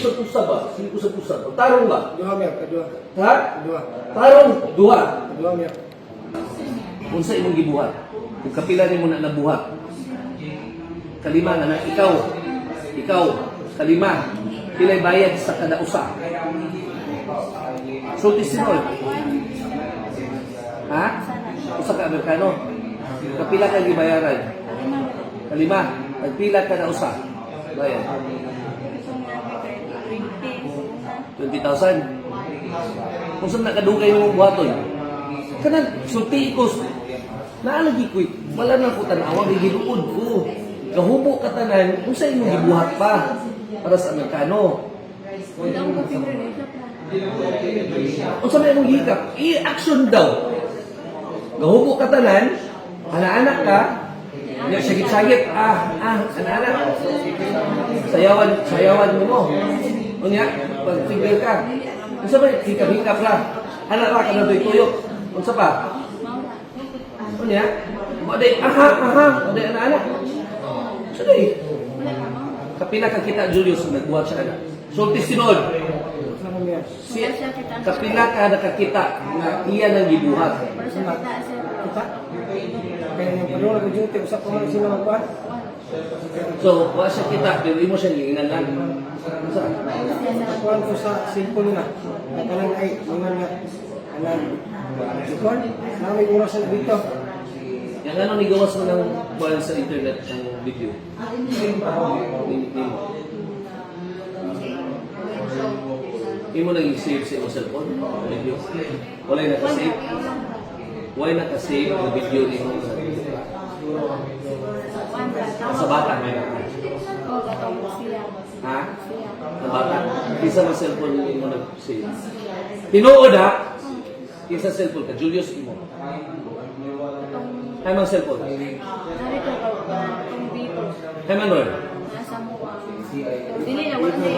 usap-usap ba? Sige usap-usap. Tarong ba? Dua mir, kedua. Ha? Dua. Tarong, duha. Dua mir. Unsa imong gibuhat? Kung kapila nimo na nabuhat. Kalima na na ikaw. Ikaw, kalima. Pilay bayad sa kada usa. Sulti sinol. Ha? Usa ka Amerikano. Kapila ka gibayaran? Kalima. Nagpila ka na usa. Bayad. 20,000. Kung saan nakadugay mo buhaton? Kanan, sulti ko. Naalagi ko, wala na ko tanawa, gigiluod ko. Gahubo ka tanan, kung saan mo gibuhat pa para sa Amerikano. Kung saan mo hikap, i-action daw. Gahubo ka tanan, anak-anak ka, Ya, sagit-sagit, ah, ah, anak-anak. Sayawan, sayawan mo mo. Unya, pag figure ka. Unsa ba hikap-hikap lang. Anak ra ka na doy tuyok. Unsa pa? Unya, mo day aha, aha, mo day anak-anak. Unsa day? Kapila ka kita Julius nagbuhat sa anak. Sulti sinod. Si kapila ka nakakita nga iya nang gibuhat. Kita. Kaya yung kedua lagi juti, usap ko man sila magkuhan. So, wa siya kita, pero imo siya giingnan Unsa? Kuhan ko sa cellphone na. Katalang ay, mga nga. Anan. Kuhan, namin ko na dito. Yang ano ni gawas mo ng kuwan sa internet ang video. Ni- ni- Imo nang save sa imong cellphone, video. Wala na ka-save. Wala na ka-save ang video ni mo sa sa bata may na. Ha? Sa bata. Isa mo cellphone ni mo nag-save. Tinuod ha. Isa cellphone ka, Julius imo. Ay mang cellphone. Ay man Lord. Dili na wala na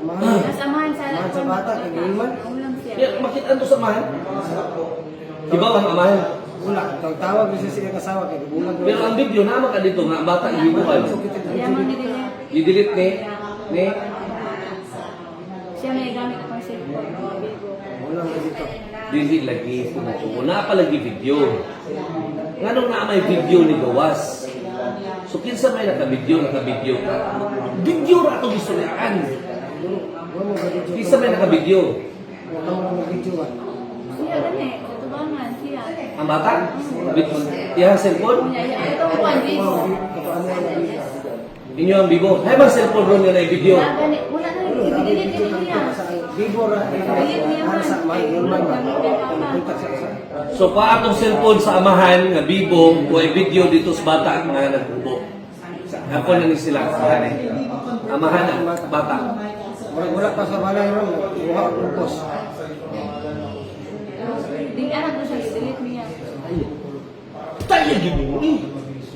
Amahan. Kasamahan sa sa bata, kay Gilman. Ulam Ya, siya. makita ano sa amahan? Diba ang amahan? Wala, tawag bisa siya kasawa kay bulag. Pero ang video naman ka dito nga bata ni dili. I-delete ni ni Siya may gamit akong cellphone. Wala mo dito. dili lagi kung na pa lagi video. Nganong na may video ni gawas. So kinsa may naka-video naka-video ka. Video ra to dito. Kinsa may naka-video? Wala mo mo video ba? Siya gani. Ang bata? Iya cellphone? Ang one video. Kapaano na dito? Inyo ang bibo. Hay bang cellphone ron nga na video? Wala. Wala na. I-delete din niya. Vivo ra. So paatong cellphone sa amahan nga bibo o ay video dito sa bata nga nagbubo. Ako na ni sila amahan eh. Ang bata. Wala wala pa sa balay ron. Buha ko pos. Di anak ko siya. I-delete niya. Tayo gini mo eh.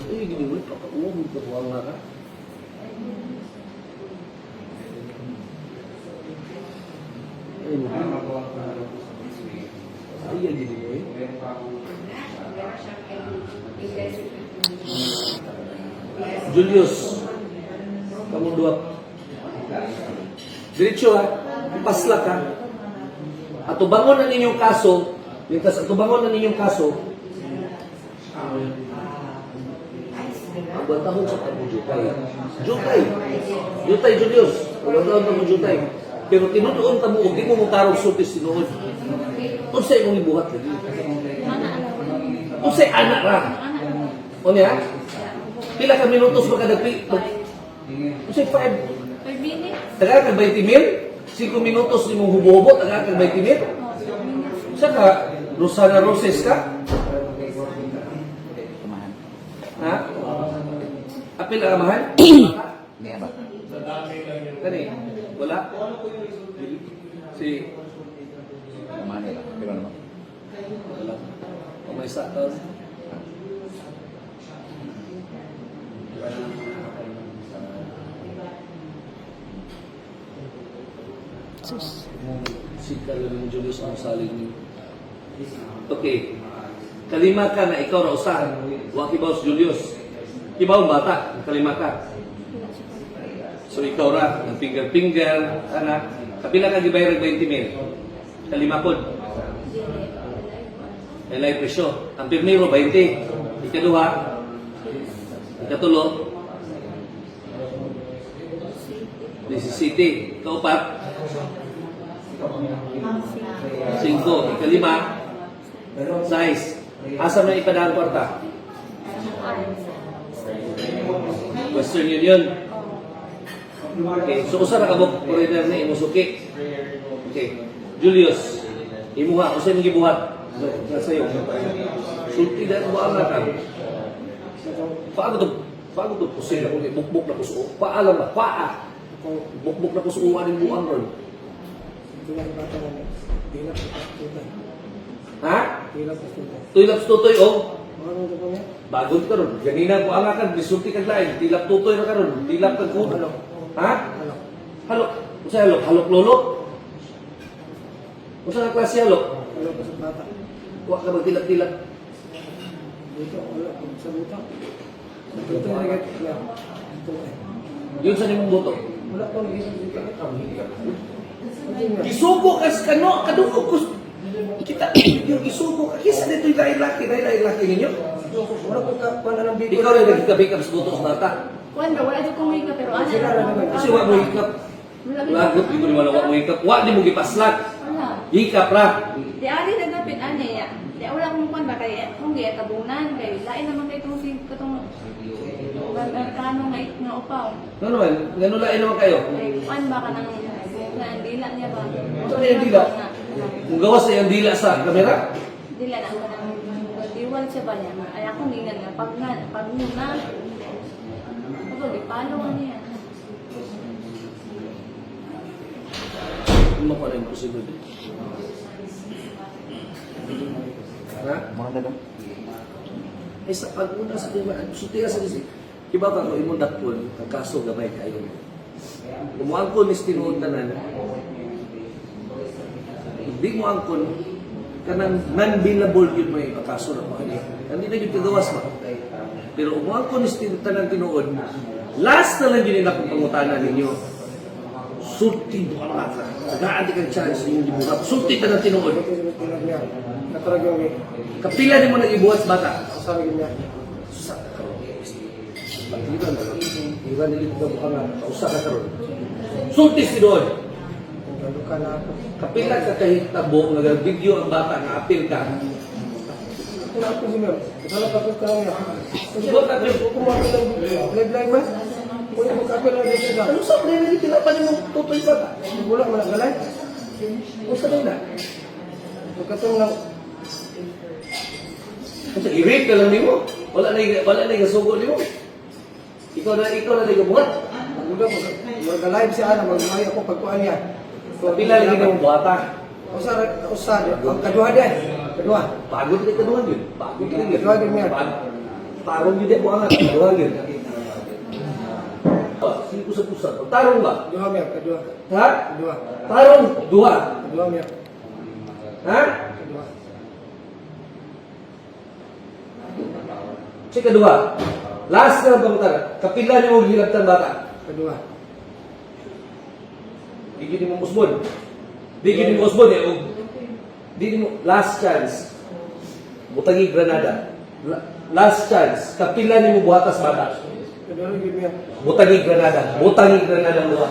Tayo gini mo. Pakauwi ko ang nga ka. Tayo gini mo eh. Julius, kamu dua. Diretso ha, pasla ka. At tubangon na ninyong kaso, ligtas at tubangon na ninyong kaso, ang bantahon sa kamo jutay. Jutay. Jutay, Julius. Walang taon kamo jutay. Pero tinutuon kamo, huwag di mo mutarong sulti sinuod. Unsay mong ibuhat lagi. Unsay anak ra. O niya? Pila ka minutos makadagpi? Unsay 5 Per minute. Taga kag 20 mil, 5 minutos ni mong hubo-hubo, taga kag 20 mil. Sa ka, Rosana Roses ka? Ha? Apil ang amahan? Kani, wala? Si, wala. O may sa taon. Si Kalawin Julius ang saling. Okay. Kalima ka na ikaw ra usa. Wa kibaw si Julius. Kibaw bata, kalima ka. So ikaw ra, ang finger-finger, ana, kapila ka gibayar 20 mil. Kalima pod. Live presyo. Ang pirmero, 20. Ikaduha, ikatulo, 17. Kaupat, 5. Ikalima, 6. Asa man ipadaan kwarta? Western Union. Okay, so usa ra ka buk foreigner ni imusuki. Okay. Julius, imuha usa imong gibuhat sa sayo. Sulti dahil mo ang ka. Paano to? Paano to? Pusin ako bukbuk na puso. Paalam na, paa. Bukbuk na puso ang buang ron. Ha? Bilang tutoy. Oh. Niya? Bagod ka ron. Ganina ko ang akan, bisulti kag lain. Tilap tutoy na ka ron. Tilap kag kuno. Ano? Ha? Ano? Halok. Usa halok? Halok lolo? Usa na klase halok? Pa sa bata? Wa ka magtilap-tilap. Dito, wala. Sa buta. Dito. Tutoy. Yun sa nimong buto. Wala po naging dito. Hindi nga. Isubo ka sa kano, kadungog ko. Kita, yung isubo ka. Kisa dito yung lain laki, lain lain laki ninyo. Wala po ka, kung anong biko. Ikaw rin nagkikabik sa buto sa mata. Kuan ba wala jud ko makeup pero ana. Sila na naman. Kasi wa mo hikap. Lagot, di mo ni wala wa mo hikap. Wa di mo gipaslat. Wala. Hikap ra. Di ari nagapit ani ya. Di wala akong kuan ba kay kung di tabunan kay lain naman kay tong sig katong kano nga nga upaw. Ano naman, ganun lain naman kayo. Kay kuan ba ka nang na dila niya ba? Ano yung dila? Kung gawas na yung dila sa kamera, Dila na ka diwal siya ba niya? Ay ako ni nga pag na pag muna. Ako di palo ka niya. mo pa rin posible. Ha? Mga dalang. Eh sa pag-una sa diba, sutiya sa disi. Iba ba ko imong dakpon, ang kaso gamay kayo. Kumuang ko ni tinuod tanan. Hindi mo angkon kanang non-billable yun may kaso na ani. Hindi na yung kagawas ba? Pero umuang ko ni tinuod tanan tinuod. Last na lang yun akong pangutana ninyo. Sulti mo ka mga ka. Nagaan di kang chance yung libuhat. Sulti tinuod. Yung. Natarag yung may. Kapila ni mo nang ibuhat sa bata. Sabi niya. Usa ka karon. Iban na lang. Iban na dito ka nga. Usa ka karon. Sultis si Doon. Kapila ka kahit tabo nga video ang bata nga apil ka. Wala ako si Mel. Wala pa ko kaong niya. Sugot ka rin. Kumakas lang. Live live ba? Kung yung kapil na siya. Ano sa mga hindi pila pa niyo tutoy bata? Wala mo na galay. Usa na na. Pagkatong lang. Kasi i-rape ka lang nimo. Wala na wala na gasugo nimo. Ikaw na ikaw na nagabuhat. Maguda ko. Mag-live siya na. Mag-live ako pagkuhan niya. Kapila lagi ng buhata. Usa, usa. Ang kaduha din. Kaduha. Pagod ka kaduhan yun. Pagod ka din. Kaduha din niya. Tarong yun din mo ang kaduhan yun. Sino sa pusa? Tarong ba? Kaduha niya. Kaduha. Ha? Kaduha. Tarong dua. Kaduha niya. Ha? Kaduha. Si kedua. Last na pangutana. Kapila niyo mo hilabtan bata. Kaduha. Di gini mo musbon. Di gini mo musbon eh. og- Di gini mo last chance. Butangi Granada. La- last chance. Kapila niyo mo buhatas bata. Butangi Granada. Butangi Granada luha.